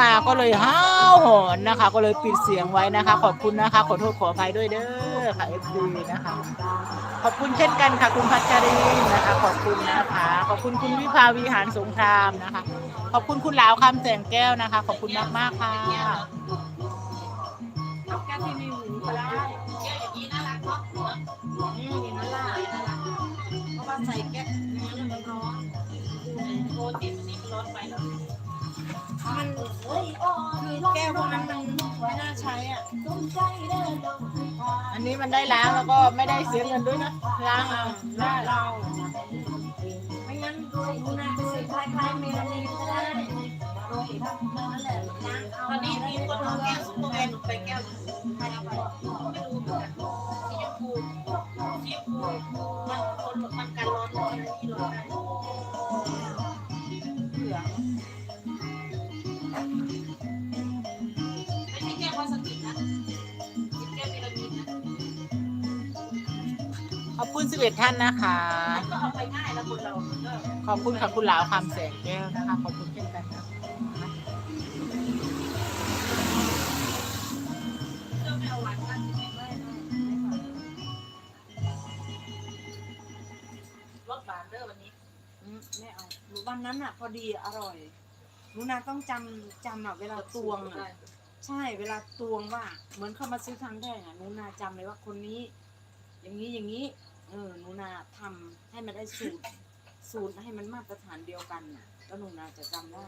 มาก็เลยห้าวหอนนะคะ ก็เลยปิดเสียงไว้นะคะ ขอบคุณนะคะ ขอโทษขออภัยด้วยเด้อค่ะเอฟซีนะคะ ขอบคุณเช่นกันค่ะคุณพัชรินนะคะ ขอบคุณนะคะ ขอบคุณคุณวิภาวีหารสงครามนะคะ ขอบคุณคุณหลาวคำแสงแก้วนะคะ ขอบคุณมากมากค่ะแก้วที่มีหูก็ได้แก้วอย่างนี้น่ารักเนาะอืมน่ารักเพราะว่าใส่แก้วนี้แล้วมันร้อนโปรตีนอันนี้มันร้อนไปแล้ว มันคือแก้วพวกนั้นมันไม่น่าใช้อะ อันนี้มันได้ล้างแล้วก็ไม่ได้เสียเงินด้วยนะ ล้างเอาหน้าเรา ไม่งั้นดูน่าจะซื้อคล้ายๆเมลานีนก็ได้ตอนนี้มีคนเอาแก้วซุปเปอร์แมนไปแก้ว คุณสิบเอ็ดท่านนะคะก็เอาไปง่ายแล้วคนเราขอบคุณค่ะคุณหลาวคำแสงแก้วนะคะ ขอบคุณเช่นกันนะคะเริ่มไม่เอาหวานกันไม่ไม่รสหวานเด้อวันนี้ไม่เอาหนูวันนั้นอะ พอดีอร่อยหนูนาต้องจำจำอะเวลาตวงอะ ใช่เวลาตวงว่า เหมือนเข้ามาซื้อครั้งแรกอะหนูนาจำเลยว่าคนนี้ อย่างนี้อย่างนี้ เออหนูนาทำให้มันได้สูตรสูตรให้มันมาตรฐานเดียวกันน่ะแล้วหนูนาจะจำได้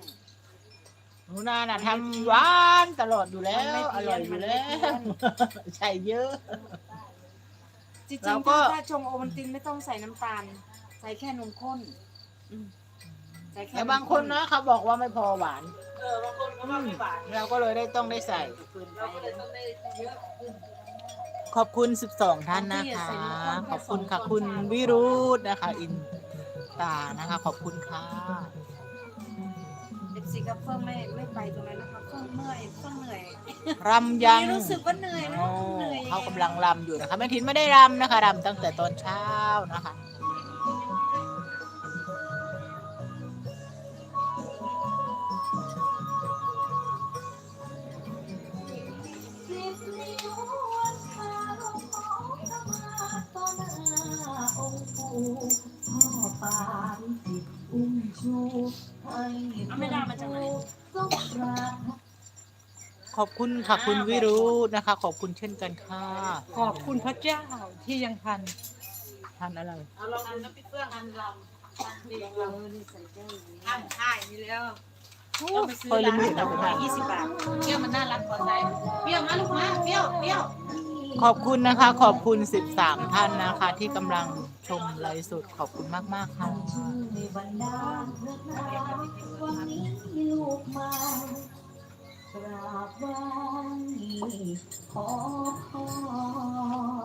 หนูนาน่ะทำหวานตลอดอยู่แล้วมันไม่อเพี้ร่อยนอยู่มันแล้ไม่เพี้วยนใช่เยอะ จริงเราๆก็ ถ้าถ้าชงโอวัลตินไม่ต้องใส่น้ำตาล ใส่แค่นมข้นอืมใส่แค่แต่มบางคนนะเขาบอกว่าไม่พอหวาน เออบางคนก็ว่าไม่หวานเราก็เลยได้ต้องได้ใส่เราก็เลยต้องได้เยอะ ขอบคุณ 12 ท่านนะคะ ขอบคุณค่ะคุณวิรุธนะคะ อินตานะคะ ขอบคุณค่ะเอฟซีกับเฟื่องไม่ไม่ไปตรงนั้นนะคะเฟื่องเมื่อยเฟื่องเหนื่อยรำยังนี่รู้สึกว่าเหนื่อยนะโอ้เหนื่อยเขากำลังรำอยู่นะคะแม่ทินไม่ได้รำนะคะรำตั้งแต่ตอนเช้านะคะ ไม่ได้มาจากไหนขอบคุณค่ะคุณวิรุธนะคะ ขอบคุณเช่นกันค่ะ ขอบคุณพระเจ้าที่ยังทันท่านอะไรเอาลองดูนะพี่เฟื่องทำลำดีลเออนี่ใส่แก้วอย่างนี้ทำค่ายนี่แล้วต้องไปซื้อร้านดอกไม้ยี่สิบบาทเปรี้ยวมันน่ารักกว่าไหนเปรี้ยวมาลูกมาเปรี้ยวเปรี้ยวขอบคุณนะคะ ขอบคุณ 13 ท่านนะคะ ที่กำลัง ชมไลฟ์สดขอบคุณมากๆค่ะกมากราบไหว้ขอพร